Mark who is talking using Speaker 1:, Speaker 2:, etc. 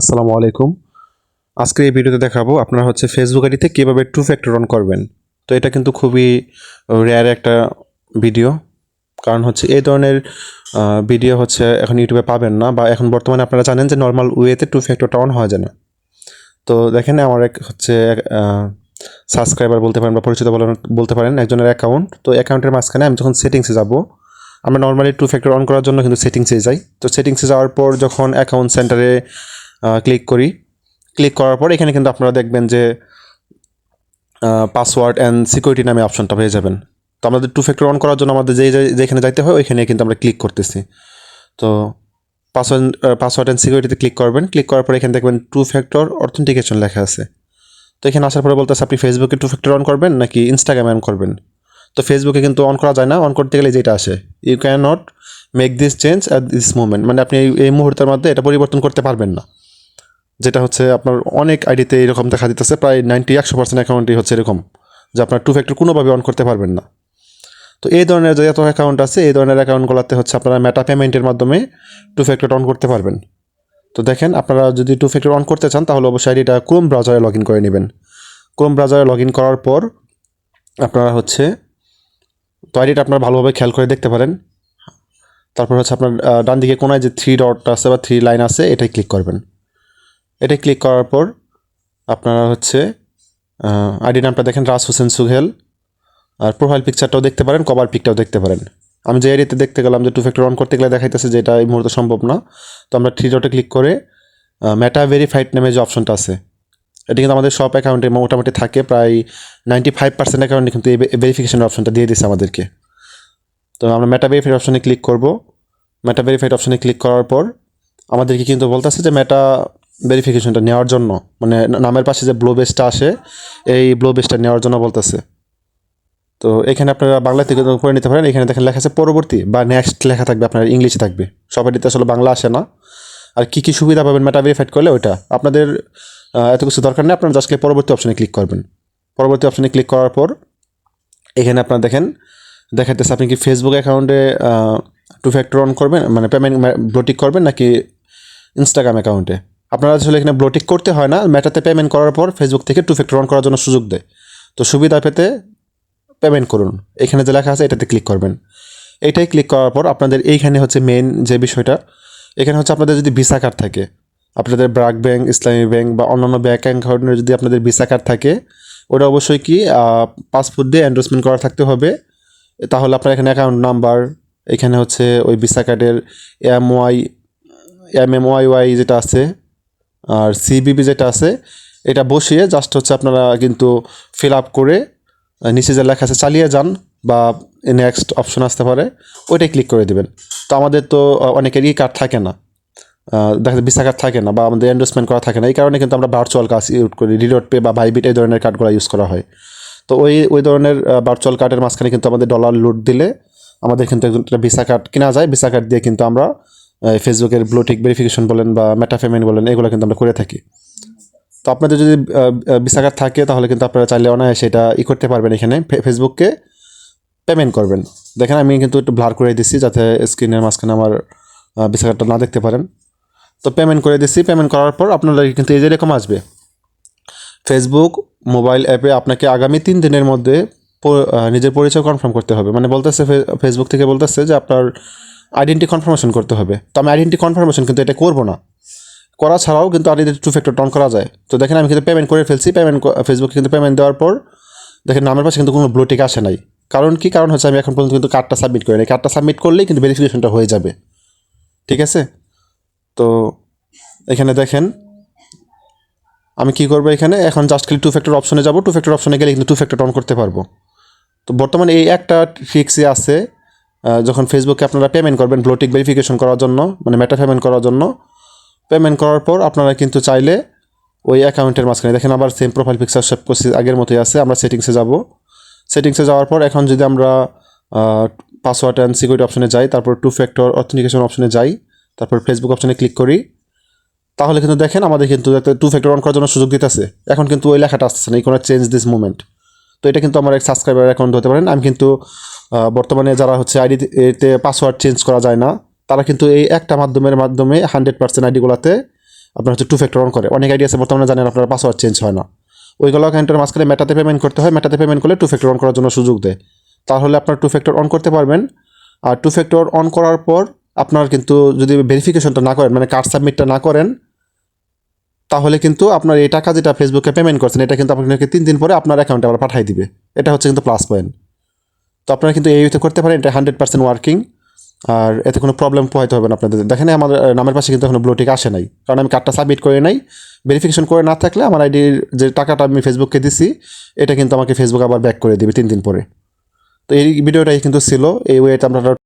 Speaker 1: আসসালামু আলাইকুম। আজকে এই ভিডিওতে দেখাবো আপনারা হচ্ছে ফেসবুক আইডিতে কীভাবে টু ফ্যাক্টর অন করবেন। তো এটা কিন্তু খুবই রেয়ার একটা ভিডিও কারণ হচ্ছে এই ধরনের ভিডিও হচ্ছে এখন ইউটিউবে পাবেন না বা এখন বর্তমানে আপনারা জানেন যে নর্মাল ওয়েতে টু ফ্যাক্টরটা অন হয় যায় না। তো দেখেন আমার এক হচ্ছে সাবস্ক্রাইবার বলতে পারেন বা পরিচিত বলতে পারেন একজনের অ্যাকাউন্ট তো অ্যাকাউন্টের মাঝখানে আমি যখন সেটিংসে যাব, আমরা নর্মালি টু ফ্যাক্টর অন করার জন্য কিন্তু সেটিংসে যাই। তো সেটিংসে যাওয়ার পর যখন অ্যাকাউন্ট সেন্টারে ক্লিক করি। ক্লিক করার পর এখানে কিন্তু আপনারা দেখবেন যে পাসওয়ার্ড অ্যান্ড সিকিউরিটি নামে অপশনটা পেয়ে যাবেন। তো আমাদের টু ফ্যাক্টর অন করার জন্য আমাদের যেই যে- যেখানে যাইতে হয় ওইখানে কিন্তু আমরা ক্লিক করতেছি। তো পাসওয়ার্ড পাসওয়ার্ড অ্যান্ড সিকিউরিটিতে ক্লিক করবেন। ক্লিক করার পর এখানে দেখবেন টু ফ্যাক্টর অথেন্টিকেশন লেখা আছে। তো এখানে আসার পরে বলতেছে, আপনি ফেসবুকে টু ফ্যাক্টর অন করবেন নাকি ইনস্টাগ্রামে অন করবেন? তো ফেসবুকে কিন্তু অন করা যায় না। অন করতে গেলে যেটা আসে you can not make this change at this movement মানে আপনি এই মুহূর্তের মধ্যে এটা পরিবর্তন করতে পারবেন না। যেটা হচ্ছে আপনার অনেক আইডিতে এরকম দেখা দিতেছে, প্রায় নাইনটি একশো পার্সেন্ট অ্যাকাউন্টই হচ্ছে এরকম, যে আপনার টু ফ্যাক্টর কোনোভাবে অন করতে পারবেন না। তো এই ধরনের যে যত অ্যাকাউন্ট আছে, এই ধরনের অ্যাকাউন্টগুলোতে হচ্ছে আপনারা মেটা পেমেন্টের মাধ্যমে টু ফ্যাক্টর অন করতে পারবেন। তো দেখেন, আপনারা যদি টু ফ্যাক্টর অন করতে চান, তাহলে অবশ্যই আইডিটা ক্রোম ব্রাউজারে লগ ইন করে নেবেন। ক্রোম ব্রাউজারে লগ ইন করার পর আপনারা হচ্ছে, তো আইডিটা আপনারা ভালোভাবে খেয়াল করে দেখতে পারেন। তারপর হচ্ছে আপনার ডান দিকে কোনায় যে থ্রি ডট আছে বা থ্রি লাইন আছে এটাই ক্লিক করবেন। এটাই ক্লিক করার পর আপনারা হচ্ছে আইডি নামটা দেখেন রাস হোসেন সুহেল আর প্রোফাইল পিকচারটাও দেখতে পারেন কভার পিকটাও দেখতে পারেন। আমি যে আইডিতে দেখতে গেলাম, যে টু ফ্যাক্টর অন করতে গেলে দেখাইতেছে যে এটা এই মুহূর্তে সম্ভব না। তো আমরা থ্রি ডটে ক্লিক করে ম্যাটা ভেরিফাইড নামে যে অপশনটা আছে, এটা কিন্তু আমাদের সব অ্যাকাউন্টে মোটামুটি থাকে, প্রায় নাইনটি ফাইভ পার্সেন্ট অ্যাকাউন্টে কিন্তু এই ভেরিফিকেশনের অপশনটা দিয়ে দিচ্ছে আমাদেরকে। তো আমরা ম্যাটা ভেরিফাইড অপশনে ক্লিক করব। ম্যাটা ভেরিফাইড অপশনে ক্লিক করার পর, আমাদেরকে কিন্তু বলতেছে যে মেটা ভেরিফিকেশনটা নেওয়ার জন্য মানে নামের পাশে যে ব্লো বেসটা আসে, এই ব্লো বেসটা নেওয়ার জন্য বলতেছে। তো এখানে আপনারা বাংলা থেকে করে নিতে পারেন, এখানে দেখেন লেখা আছে পরবর্তী বা নেক্সট লেখা থাকবে, আপনার ইংলিশে থাকবে। সবাইটিতে আসলে বাংলা আসে না। আর কী কী সুবিধা পাবেন মেটা ভেরিফাইড করলে ওইটা। আপনাদের এত কিছু দরকার নেই, আপনারা জাস্ট পরবর্তী অপশানে ক্লিক করবেন। পরবর্তী অপশানে ক্লিক করার পর, এখানে আপনারা দেখেন, দেখাইতেছে আপনি কি ফেসবুক অ্যাকাউন্টে টু ফ্যাক্টর অন করবেন মানে পেমেন্ট ব্লোটিক করবেন নাকি ইনস্টাগ্রাম অ্যাকাউন্টে আপনারা আসলে এখানে ব্লোটিক করতে হয় না, মেটাতে পেমেন্ট করার পর ফেসবুক থেকে টু ফ্যাক্টর অন করার জন্য সুযোগ দেয়। তো সুবিধা পেতে পেমেন্ট করুন। এখানে যে লেখা আছে, এটাতে ক্লিক করবেন। এইটাই ক্লিক করার পর আপনাদের এইখানে হচ্ছে মেন যে বিষয়টা, এখানে হচ্ছে আপনাদের যদি ভিসা কার্ড থাকে, আপনাদের ব্রাক ব্যাংক ইসলামী ব্যাংক বা অন্যান্য ব্যাঙ্ক অ্যাকাউন্টের যদি আপনাদের ভিসা কার্ড থাকে, ওটা অবশ্যই কি পাসপোর্ট দিয়ে এন্ডোর্সমেন্ট করা থাকতে হবে। তাহলে আপনার এখানে অ্যাকাউন্ট নাম্বার এখানে হচ্ছে ওই ভিসা কার্ডের M Y M M Y Y যেটা আছে আর সিবিবি যেটা আছে এটা বসিয়ে জাস্ট হচ্ছে আপনারা কিন্তু ফিল আপ করে নিচে যে লেখা আছে চালিয়ে যান বা নেক্সট অপশন আসতে পারে ওইটাই ক্লিক করে দেবেন। তো আমাদের তো আহ, অনেকেরই কার্ড থাকে না। দেখা যায় ভিসা কার্ড থাকে না বা আমাদের এন্ডোসমেন্ট করা থাকে না। এই কারণে কিন্তু আমরা ভার্চুয়াল কাজ ইউজ করি রিলোড পে বা ভাইবিট এই ধরনের কার্ডগুলো ইউজ করা হয়। তো ওই ওই ধরনের ভার্চুয়াল কার্ডের মাঝখানে কিন্তু আমাদের ডলার লুট দিলে আমাদের কিন্তু একটা ভিসা কার্ড কেনা যায়। ভিসা কার্ড দিয়ে কিন্তু আমরা ফেসবুকের ব্লোটিক ভেরিফিকেশন বলেন বা মেটা পেমেন্ট বলেন, এগুলো কিন্তু আমরা করে থাকি। তো আপনাদের যদি ভিসা কার্ড থাকে, তাহলে কিন্তু আপনারা চাইলে অনায়াসে এটা ই করতে পারবেন এখানে। ফেসবুককে পেমেন্ট করবেন। দেখেন, আমি কিন্তু একটু ব্লার করে দিচ্ছি যাতে স্ক্রিনের মাঝখানে আমার ভিসা কার্ডটা না দেখতে পারেন। তো পেমেন্ট করে দিচ্ছি পেমেন্ট করার পর আপনাদের কিন্তু এই যে এরকম আসবে। ফেসবুক মোবাইল অ্যাপে আপনাকে আগামী তিন দিনের মধ্যে নিজের পরিচয় কনফার্ম করতে হবে। মানে বলতেছে ফেসবুক থেকে বলতেছে যে আপনার আইডেন্টি কনফার্মেশন করতে হবে। তো আমি আইডেন্টি কনফার্মেশন কিন্তু এটা করব না। করা ছাড়াও কিন্তু আইডেন্টি টু ফ্যাক্টর টন করা যায়। তো দেখেন আমি কিন্তু পেমেন্ট করে ফেলছি। পেমেন্ট ফেসবুকে কিন্তু পেমেন্ট দেওয়ার পর দেখেন নামের পাশে কিন্তু কোনো ব্লোটিক আসে নাই। কারণ কি? কারণ হচ্ছে আমি এখন পর্যন্ত কিন্তু কার্ডটা সাবমিট করি নাই কার্ডটা সাবমিট করলেই কিন্তু ভেরিফিকেশনটা হয়ে যাবে। ঠিক আছে? তো এখানে দেখেন, আমি কি করব এখানে? এখন জাস্ট খালি টু ফ্যাক্টর অপশনে যাব। টু ফ্যাক্টর অপশনে গেলে কিন্তু টু ফ্যাক্টর অন করতে পারব। তো বর্তমানে এই একটা ফিক্সে আছে। যখন ফেসবুকে আপনারা পেমেন্ট করবেন ব্লোটিক ভেরিফিকেশন করার জন্য মানে মেটা পেমেন্ট করার জন্য পেমেন্ট করার পর আপনারা কিন্তু চাইলে ওই অ্যাকাউন্টের মাঝখানে, দেখেন আবার সেম প্রোফাইল পিকচার সব কিছু আগের মতোই আছে, আমরা সেটিংসে যাব। সেটিংসে যাওয়ার পর এখন যদি আমরা পাসওয়ার্ড অ্যান্ড সিকিউরিটি অপশনে যাই, তারপর টু ফ্যাক্টর অথেন্টিকেশন অপশনে যাই, তারপর ফেসবুক অপশনে ক্লিক করি, তাহলে কিন্তু দেখেন আমাদের কিন্তু টু ফ্যাক্টর অন করার জন্য সুযোগ দিতেছে। এখন কিন্তু ওই লেখাটা আসতেছে না, এই কোনো চেঞ্জ দিস মুভমেন্ট তো এটা কিন্তু আমার এক সাবস্ক্রাইবার অ্যাকাউন্ট হতে পারেন আমি কিন্তু বর্তমানে যারা হচ্ছে আইডি এতে পাসওয়ার্ড চেঞ্জ করা যায় না, তারা কিন্তু এই একটা মাধ্যমের মাধ্যমে হান্ড্রেড পার্সেন্ট আইডিগুলোতে আপনার হচ্ছে টু ফ্যাক্টর অন করে। অনেক আইডি আছে, বর্তমানে জানেন আপনার পাসওয়ার্ড চেঞ্জ হয় না। ওইগুলো অ্যাকাউন্টের মাঝখানে মেটাতে পেমেন্ট করতে হয় মেটাতে পেমেন্ট করলে টু ফ্যাক্টর অন করার জন্য সুযোগ দেয়। তাহলে আপনার টু ফ্যাক্টর অন করতে পারবেন, আর টু ফ্যাক্টর অন করার পর আপনার কিন্তু যদি ভেরিফিকেশনটা না করেন মানে কার্ড সাবমিটটা না করেন, তাহলে কিন্তু আপনার এই টাকা যেটা ফেসবুকে পেমেন্ট করছেন, এটা কিন্তু আপনাকে তিন দিন পরে আপনার অ্যাকাউন্টে আবার পাঠিয়ে দিবে। এটা হচ্ছে কিন্তু প্লাস পয়েন্ট তো আপনারা কিন্তু এই ইউতে করতে পারেন, এটা হান্ড্রেড পার্সেন্ট ওয়ার্কিং আর এতে কোনো প্রবলেম পোহাইতে হবে না আপনাদের। দেখেন আমার নামের পাশে কিন্তু এখন ব্লুটিক আসে নাই, কারণ আমি কার্ডটা সাবমিট করে নাই। ভেরিফিকেশন করে না থাকলে আমার আইডির যে টাকাটা আমি ফেসবুককে দিছি, এটা কিন্তু আমাকে ফেসবুক আবার ব্যাক করে দেবে তিন দিন পরে। তো এই ভিডিওটাই কিন্তু ছিল, এই ওয়েতে আপনারা